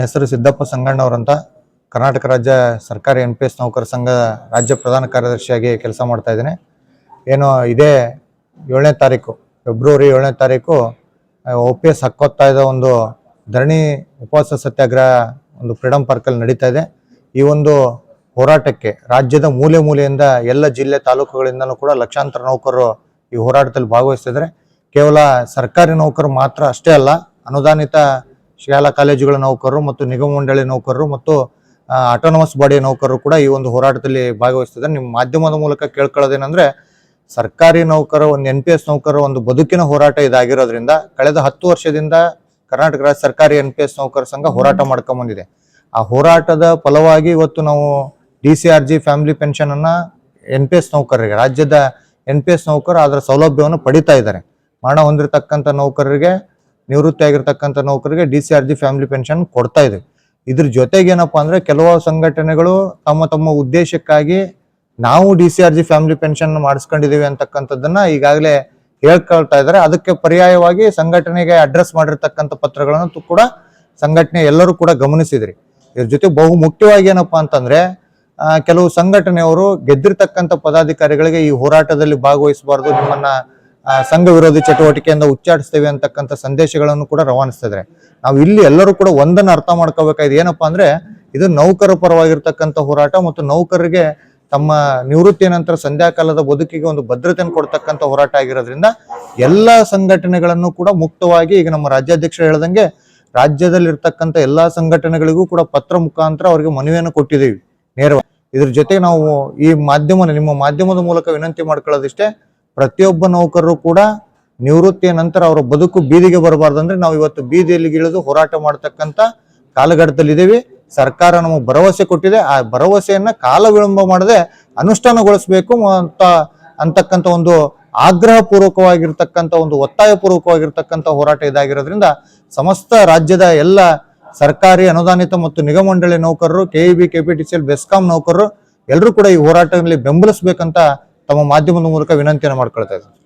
ಹೆಸರು ಸಿದ್ದಪ್ಪ ಸಂಗಣ್ಣವರಂತ ಕರ್ನಾಟಕ ರಾಜ್ಯ ಸರ್ಕಾರಿ ಎನ್ ಪಿ ಎಸ್ ನೌಕರ ಸಂಘ ರಾಜ್ಯ ಪ್ರಧಾನ ಕಾರ್ಯದರ್ಶಿಯಾಗಿ ಕೆಲಸ ಮಾಡ್ತಾ ಇದ್ದೀನಿ. ಏನು ಇದೇ ಏಳನೇ ತಾರೀಕು, ಫೆಬ್ರವರಿ ಏಳನೇ ತಾರೀಕು ಒ ಪಿ ಎಸ್ ಹಕ್ಕೊತ್ತಾಯದ ಒಂದು ಧರಣಿ ಉಪವಾಸ ಸತ್ಯಾಗ್ರಹ ಒಂದು ಫ್ರೀಡಮ್ ಪಾರ್ಕಲ್ಲಿ ನಡೀತಾ ಇದೆ. ಈ ಒಂದು ಹೋರಾಟಕ್ಕೆ ರಾಜ್ಯದ ಮೂಲೆ ಮೂಲೆಯಿಂದ ಎಲ್ಲ ಜಿಲ್ಲೆ ತಾಲೂಕುಗಳಿಂದಲೂ ಕೂಡ ಲಕ್ಷಾಂತರ ನೌಕರರು ಈ ಹೋರಾಟದಲ್ಲಿ ಭಾಗವಹಿಸ್ತಿದ್ದಾರೆ. ಕೇವಲ ಸರ್ಕಾರಿ ನೌಕರು ಮಾತ್ರ ಅಷ್ಟೇ ಅಲ್ಲ, ಅನುದಾನಿತ ಶಾಲಾ ಕಾಲೇಜುಗಳ ನೌಕರರು ಮತ್ತು ನಿಗಮ ಮಂಡಳಿ ನೌಕರರು ಮತ್ತು ಆಟೋನಮಸ್ ಬಾಡಿಯ ನೌಕರರು ಕೂಡ ಈ ಒಂದು ಹೋರಾಟದಲ್ಲಿ ಭಾಗವಹಿಸ್ತಿದ್ದಾರೆ. ನಿಮ್ಮ ಮಾಧ್ಯಮದ ಮೂಲಕ ಕೇಳ್ಕೊಳ್ಳೋದೇನೆಂದ್ರೆ ಸರ್ಕಾರಿ ನೌಕರ ಒಂದು ಎನ್ ಪಿ ಎಸ್ ನೌಕರರ ಒಂದು ಬದುಕಿನ ಹೋರಾಟ ಇದಾಗಿರೋದ್ರಿಂದ ಕಳೆದ ಹತ್ತು ವರ್ಷದಿಂದ ಕರ್ನಾಟಕ ರಾಜ್ಯ ಸರ್ಕಾರಿ ಎನ್ ಪಿ ಎಸ್ ನೌಕರ ಸಂಘ ಹೋರಾಟ ಮಾಡ್ಕೊಂಡ್ ಬಂದಿದೆ ಆ ಹೋರಾಟದ ಫಲವಾಗಿ ಇವತ್ತು ನಾವು D C R G family pension ಅನ್ನ ಎನ್ ಪಿ ಎಸ್ ನೌಕರರಿಗೆ ರಾಜ್ಯದ ಎನ್ ಪಿ ಎಸ್ ನೌಕರ ಅದರ ಸೌಲಭ್ಯವನ್ನು ಪಡಿತಾ ಇದ್ದಾರೆ. ಮರಣ ಹೊಂದಿರತಕ್ಕಂಥ ನೌಕರರಿಗೆ ನಿವೃತ್ತಿ ಆಗಿರ್ತಕ್ಕಂಥ ನೌಕರಿಗೆ D C R G family pension ಕೊಡ್ತಾ ಇದೆ. ಇದ್ರ ಜೊತೆಗೆ ಏನಪ್ಪಾ ಅಂದ್ರೆ ಕೆಲವು ಸಂಘಟನೆಗಳು ತಮ್ಮ ತಮ್ಮ ಉದ್ದೇಶಕ್ಕಾಗಿ ನಾವು D C R G family pension ಮಾಡಿಸ್ಕೊಂಡಿದೀವಿ ಅಂತಕ್ಕಂಥದ್ದನ್ನ ಈಗಾಗಲೇ ಹೇಳ್ಕೊಳ್ತಾ ಇದ್ದಾರೆ. ಅದಕ್ಕೆ ಪರ್ಯಾಯವಾಗಿ ಸಂಘಟನೆಗೆ ಅಡ್ರೆಸ್ ಮಾಡಿರ್ತಕ್ಕಂಥ ಪತ್ರಗಳನ್ನು ಕೂಡ ಸಂಘಟನೆ ಎಲ್ಲರೂ ಕೂಡ ಗಮನಿಸಿದ್ರಿ. ಇದ್ರ ಜೊತೆ ಬಹು ಮುಖ್ಯವಾಗಿ ಏನಪ್ಪಾ ಅಂತಂದ್ರೆ ಕೆಲವು ಸಂಘಟನೆಯವರು ಗೆದ್ದಿರ್ತಕ್ಕಂಥ ಪದಾಧಿಕಾರಿಗಳಿಗೆ ಈ ಹೋರಾಟದಲ್ಲಿ ಭಾಗವಹಿಸಬಾರ್ದು. ನಿಮ್ಮನ್ನ ಸಂಘ ವಿರೋಧಿ ಚಟುವಟಿಕೆಯಿಂದ ಉಚ್ಚಾಟಿಸ್ತೇವೆ ಅಂತಕ್ಕಂಥ ಸಂದೇಶಗಳನ್ನು ಕೂಡ ರವಾನಿಸ್ತಿದ್ರೆ ನಾವು ಇಲ್ಲಿ ಎಲ್ಲರೂ ಕೂಡ ಒಂದನ್ನು ಅರ್ಥ ಮಾಡ್ಕೋಬೇಕಾಗಿದೆ. ಏನಪ್ಪಾ ಅಂದ್ರೆ, ಇದು ನೌಕರ ಪರವಾಗಿರ್ತಕ್ಕಂಥ ಹೋರಾಟ ಮತ್ತು ನೌಕರರಿಗೆ ತಮ್ಮ ನಿವೃತ್ತಿಯ ನಂತರ ಸಂಧ್ಯಾಕಾಲದ ಬದುಕಿಗೆ ಒಂದು ಭದ್ರತೆಯನ್ನು ಕೊಡ್ತಕ್ಕಂಥ ಹೋರಾಟ ಆಗಿರೋದ್ರಿಂದ ಎಲ್ಲ ಸಂಘಟನೆಗಳನ್ನು ಕೂಡ ಮುಕ್ತವಾಗಿ, ಈಗ ನಮ್ಮ ರಾಜ್ಯಾಧ್ಯಕ್ಷರು ಹೇಳ್ದಂಗೆ ರಾಜ್ಯದಲ್ಲಿರ್ತಕ್ಕಂಥ ಎಲ್ಲ ಸಂಘಟನೆಗಳಿಗೂ ಕೂಡ ಪತ್ರ ಮುಖಾಂತರ ಅವರಿಗೆ ಮನವಿಯನ್ನು ಕೊಟ್ಟಿದ್ದೀವಿ. ನೇರವಾಗಿ ಇದ್ರ ಜೊತೆಗೆ ನಾವು ಈ ಮಾಧ್ಯಮ ನಿಮ್ಮ ಮಾಧ್ಯಮದ ಮೂಲಕ ವಿನಂತಿ ಮಾಡ್ಕೊಳ್ಳೋದಿಷ್ಟೇ. ಪ್ರತಿಯೊಬ್ಬ ನೌಕರರು ಕೂಡ ನಿವೃತ್ತಿಯ ನಂತರ ಅವರ ಬದುಕು ಬೀದಿಗೆ ಬರಬಾರ್ದಂದ್ರೆ ನಾವು ಇವತ್ತು ಬೀದಿಯಲ್ಲಿ ಇಳಿದು ಹೋರಾಟ ಮಾಡ್ತಕ್ಕಂಥ ಕಾಲಘಟ್ಟದಲ್ಲಿದ್ದೀವಿ. ಸರ್ಕಾರ ನಮಗೆ ಭರವಸೆ ಕೊಟ್ಟಿದೆ. ಆ ಭರವಸೆಯನ್ನ ಕಾಲ ವಿಳಂಬ ಮಾಡದೆ ಅನುಷ್ಠಾನಗೊಳಿಸಬೇಕು ಅಂತ ಅಂತಕ್ಕಂಥ ಒಂದು ಆಗ್ರಹ ಪೂರ್ವಕವಾಗಿರ್ತಕ್ಕಂಥ ಒಂದು ಒತ್ತಾಯ ಪೂರ್ವಕವಾಗಿರ್ತಕ್ಕಂಥ ಹೋರಾಟ ಇದಾಗಿರೋದ್ರಿಂದ ಸಮಸ್ತ ರಾಜ್ಯದ ಎಲ್ಲ ಸರ್ಕಾರಿ ಅನುದಾನಿತ ಮತ್ತು ನಿಗಮ ಮಂಡಳಿ ನೌಕರರು ಕೆಇಬಿ ಕೆಪಿಟಿಸಿಎಲ್ ಬೆಸ್ಕಾಂ ನೌಕರರು ಎಲ್ಲರೂ ಕೂಡ ಈ ಹೋರಾಟದಲ್ಲಿ ಬೆಂಬಲಿಸಬೇಕಂತ ತಮ್ಮ ಮಾಧ್ಯಮದ ಮೂಲಕ ವಿನಂತಿಯನ್ನು ಮಾಡ್ಕೊಳ್ತಾ ಇದ್ದಾರೆ.